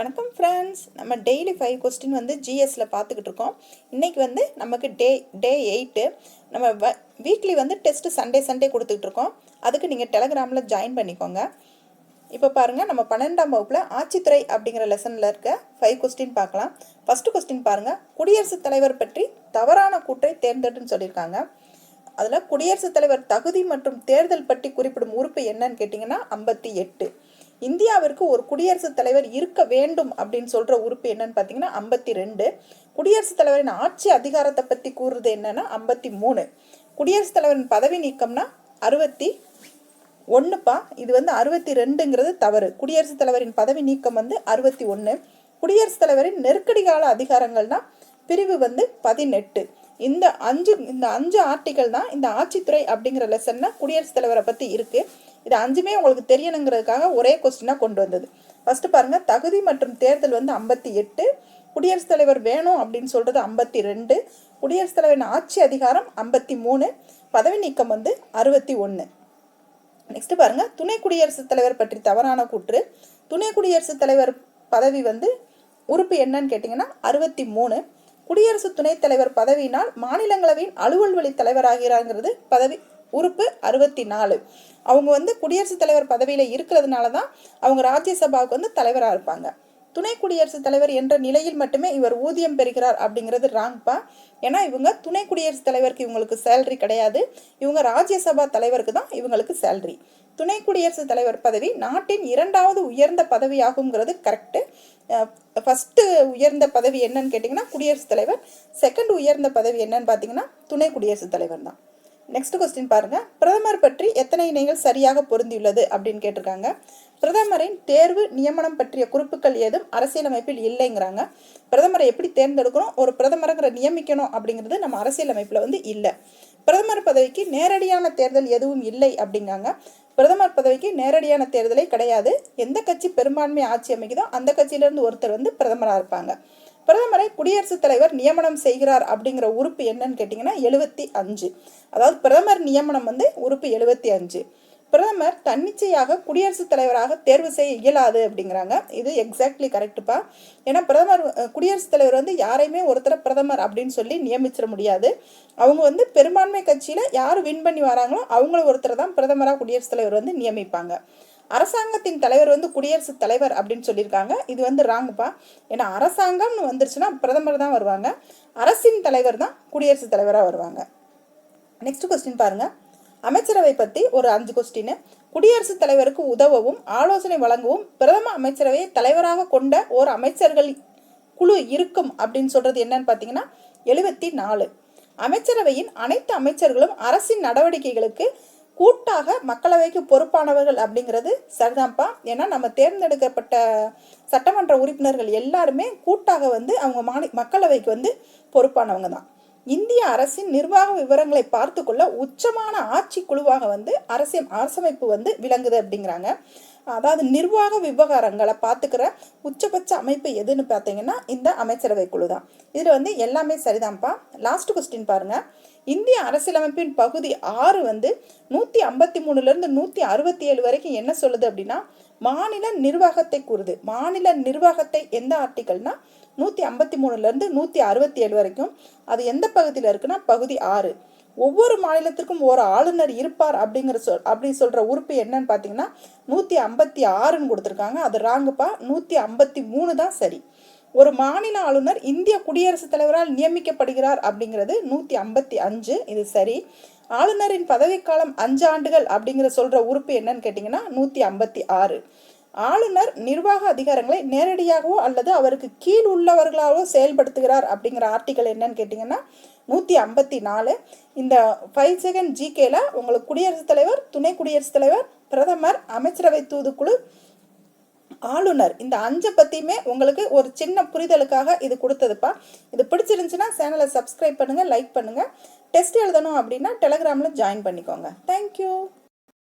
வணக்கம் ஃப்ரெண்ட்ஸ் நம்ம daily five question வந்து ஜிஎஸ்ல பார்த்துக்கிட்டு இருக்கோம். இன்றைக்கி வந்து நமக்கு டே டே எயிட்டு நம்ம வ வீக்லி வந்து டெஸ்ட்டு சண்டே சண்டே கொடுத்துக்கிட்டு இருக்கோம். அதுக்கு நீங்கள் டெலகிராமில் ஜாயின் பண்ணிக்கோங்க. இப்போ பாருங்கள் நம்ம பன்னெண்டாம் வகுப்பில் ஆட்சித்துறை அப்படிங்கிற லெசனில் இருக்க ஃபைவ் கொஸ்டின் பார்க்கலாம். ஃபஸ்ட்டு கொஸ்டின் பாருங்கள் குடியரசுத் தலைவர் பற்றி தவறான கூற்றை தேர்ந்தெடுன்னு சொல்லியிருக்காங்க. அதில் குடியரசுத் தலைவர் தகுதி மற்றும் தேர்தல் பற்றி குறிப்பிடும் உறுப்பு என்னன்னு கேட்டிங்கன்னா ஐம்பத்தி எட்டு. இந்தியாவிற்கு ஒரு குடியரசுத் தலைவர் இருக்க வேண்டும் அப்படின்னு சொல்கிற உறுப்பு என்னன்னு பார்த்தீங்கன்னா ஐம்பத்தி ரெண்டு. குடியரசுத் தலைவரின் ஆட்சி அதிகாரத்தை பற்றி கூறுறது என்னன்னா ஐம்பத்தி மூணு. குடியரசுத் தலைவரின் பதவி நீக்கம்னா அறுபத்தி ஒன்றுப்பா இது வந்து அறுபத்தி ரெண்டுங்கிறது தவறு. குடியரசுத் தலைவரின் பதவி நீக்கம் வந்து அறுபத்தி ஒன்று குடியரசுத் தலைவரின் நெருக்கடி கால அதிகாரங்கள்னா பிரிவு வந்து பதினெட்டு. இந்த அஞ்சு இந்த அஞ்சு ஆர்டிக்கல் தான் இந்த ஆட்சித்துறை அப்படிங்கிற லெசன்னா குடியரசுத் தலைவரை பற்றி இருக்குது இது அஞ்சுமே உங்களுக்கு தெரியணுங்கிறதுக்காக ஒரே கொஸ்டினாக கொண்டு வந்தது. ஃபஸ்ட்டு பாருங்கள் தகுதி மற்றும் தேர்தல் வந்து ஐம்பத்தி எட்டு குடியரசுத் தலைவர் வேணும் அப்படின்னு சொல்கிறது ஐம்பத்தி ரெண்டு குடியரசுத் தலைவரின் ஆட்சி அதிகாரம் ஐம்பத்தி மூணு பதவி நீக்கம் வந்து அறுபத்தி ஒன்று நெக்ஸ்ட் பாருங்க துணை குடியரசுத் தலைவர் பற்றி தவறான கூற்று. துணை குடியரசுத் தலைவர் பதவி வந்து உறுப்பு என்னன்னு கேட்டிங்கன்னா அறுபத்தி மூணு. குடியரசு துணைத் தலைவர் பதவியினால் மாநிலங்களவையின் அலுவல் வழி தலைவராகிறாங்கிறது பதவி உறுப்பு அறுபத்தி நாலு அவங்க வந்து குடியரசுத் தலைவர் பதவியில் இருக்கிறதுனால தான் அவங்க ராஜ்யசபாவுக்கு வந்து தலைவராக இருப்பாங்க. துணை குடியரசுத் தலைவர் என்ற நிலையில் மட்டுமே இவர் ஊதியம் பெறுகிறார் அப்படிங்கிறது ராங்ப்பா ஏன்னா இவங்க துணை குடியரசுத் தலைவருக்கு இவங்களுக்கு சேலரி கிடையாது. இவங்க ராஜ்யசபா தலைவருக்கு தான் இவங்களுக்கு சேலரி துணை குடியரசுத் தலைவர் பதவி நாட்டின் இரண்டாவது உயர்ந்த பதவியாகுங்கிறது கரெக்டு ஃபஸ்ட்டு உயர்ந்த பதவி என்னன்னு கேட்டிங்கன்னா குடியரசுத் தலைவர். செகண்ட் உயர்ந்த பதவி என்னன்னு பார்த்தீங்கன்னா துணை குடியரசுத் தலைவர் தான். நெக்ஸ்ட் கொஸ்டின் பாருங்கள் பிரதமர் பற்றி எத்தனை இணைகள் சரியாக பொருந்தியுள்ளது அப்படின்னு கேட்டிருக்காங்க. பிரதமரின் தேர்வு நியமனம் பற்றிய குறிப்புகள் ஏதும் அரசியலமைப்பில் இல்லைங்கிறாங்க. பிரதமரை எப்படி தேர்ந்தெடுக்கணும் ஒரு பிரதமரங்கிற நியமிக்கணும் அப்படிங்கிறது நம்ம அரசியலமைப்பில் வந்து இல்லை. பிரதமர் பதவிக்கு நேரடியான தேர்தல் எதுவும் இல்லை அப்படிங்காங்க பிரதமர் பதவிக்கு நேரடியான தேர்தலே கிடையாது. எந்த கட்சி பெரும்பான்மை ஆட்சி அமைக்குதோ அந்த கட்சியிலேருந்து ஒருத்தர் வந்து பிரதமராக இருப்பாங்க. பிரதமரை குடியரசுத் தலைவர் நியமனம் செய்கிறார் அப்படிங்கிற உறுப்பு என்னன்னு கேட்டிங்கன்னா எழுபத்தி அஞ்சு. அதாவது பிரதமர் நியமனம் வந்து உறுப்பு எழுபத்தி அஞ்சு. பிரதமர் தன்னிச்சையாக குடியரசுத் தலைவராக தேர்வு செய்ய இயலாது அப்படிங்கிறாங்க. இது எக்ஸாக்ட்லி கரெக்டுப்பா ஏன்னா பிரதமர் குடியரசுத் தலைவர் வந்து யாரையுமே ஒருத்தர பிரதமர் அப்படின்னு சொல்லி நியமிச்சிட முடியாது. அவங்க வந்து பெரும்பான்மை கட்சியில் யார் வின் பண்ணி வராங்களோ அவங்கள ஒருத்தர் தான் பிரதமராக குடியரசுத் தலைவர் வந்து நியமிப்பாங்க. அரசாங்கத்தின் தலைவர் வந்து குடியரசுத் தலைவர் அப்படின்னு சொல்லியிருக்காங்க. இது வந்து ராங்குப்பா. ஏன்னா அரசாங்கம்னு வந்துருச்சுன்னா பிரதமர் தான் வருவாங்க. அரசின் தலைவர் தான் குடியரசுத் தலைவராக வருவாங்க. நெக்ஸ்ட் கொஸ்டின் பாருங்க. அமைச்சரவை பற்றி ஒரு அஞ்சு கொஸ்டின் குடியரசுத் தலைவருக்கு உதவவும் ஆலோசனை வழங்கவும் பிரதம அமைச்சரவையை தலைவராக கொண்ட ஓர் அமைச்சர்கள் குழு இருக்கும் அப்படின்னு சொல்றது என்னன்னு பார்த்தீங்கன்னா எழுபத்தி நாலு. அமைச்சரவையின் அனைத்து அமைச்சர்களும் அரசின் நடவடிக்கைகளுக்கு கூட்டாக மக்களவைக்கு பொறுப்பானவர்கள் அப்படிங்கிறது சரிதான்ப்பா. ஏன்னா நம்ம தேர்ந்தெடுக்கப்பட்ட சட்டமன்ற உறுப்பினர்கள் எல்லாருமே கூட்டாக வந்து அவங்க மாநி மக்களவைக்கு வந்து பொறுப்பானவங்க தான். இந்திய அரசின் நிர்வாக விவரங்களை பார்த்து கொள்ள உச்சமான ஆட்சி குழுவாக வந்து அரசியல் அரசமைப்பு வந்து விளங்குது அப்படிங்கிறாங்க. அதாவது நிர்வாக விவகாரங்களை பார்த்துக்கிற உச்சபட்ச அமைப்பு எதுன்னு பார்த்தீங்கன்னா இந்த அமைச்சரவை குழு தான். இதில் வந்து எல்லாமே சரிதான்ப்பா. லாஸ்ட் கொஸ்டின் பாருங்கள் இந்திய அரசியலமைப்பின் பகுதி ஆறு வந்து நூற்றி ஐம்பத்தி மூணுலேருந்து நூற்றி அறுபத்தி ஏழு வரைக்கும் என்ன சொல்லுது அப்படின்னா மாநில நிர்வாகத்தை கூறுது. மாநில நிர்வாகத்தை எந்த ஆர்டிக்கல்னா நூற்றி ஐம்பத்தி மூணுலேருந்து நூற்றி அறுபத்தி ஏழு வரைக்கும். அது எந்த பகுதியில் இருக்குன்னா பகுதி ஆறு. ஒவ்வொரு மாநிலத்திற்கும் ஒரு ஆளுநர் இருப்பார் அப்படிங்கிற சொல் அப்படி சொல்கிற உறுப்பு என்னன்னு பார்த்தீங்கன்னா நூற்றி ஐம்பத்தி ஆறுன்னு கொடுத்துருக்காங்க. அது ராங்குப்பா நூற்றி ஐம்பத்தி மூணு தான் சரி. ஒரு மாநில ஆளுநர் இந்திய குடியரசுத் தலைவரால் நியமிக்கப்படுகிறார் அப்படிங்கிறது நூற்றி ஐம்பத்தி அஞ்சு. இது சரி. ஆளுநரின் பதவிக்காலம் அஞ்சு ஆண்டுகள் அப்படிங்கிற சொல்கிற உறுப்பு என்னன்னு கேட்டிங்கன்னா நூற்றி ஐம்பத்தி ஆறு. ஆளுநர் நிர்வாக அதிகாரங்களை நேரடியாகவோ அல்லது அவருக்கு கீழ் உள்ளவர்களாகவோ செயல்படுத்துகிறார் அப்படிங்கிற ஆர்டிக்கல் என்னன்னு கேட்டிங்கன்னா நூற்றி ஐம்பத்தி நாலு. இந்த ஃபைவ் செகண்ட் ஜிகேல உங்களுக்கு குடியரசுத் தலைவர் துணை குடியரசுத் தலைவர் பிரதமர் அமைச்சரவை தூதுக்குழு ஆளுநர். இந்த அஞ்சை பற்றியுமே உங்களுக்கு ஒரு சின்ன புரிதலுக்காக இது கொடுத்ததுப்பா. இது பிடிச்சிருந்துச்சுன்னா சேனலை சப்ஸ்கிரைப் பண்ணுங்கள் லைக் பண்ணுங்கள் டெஸ்ட் எழுதணும் அப்படின்னா டெலகிராமில் ஜாயின் பண்ணிக்கோங்க. தேங்க்யூ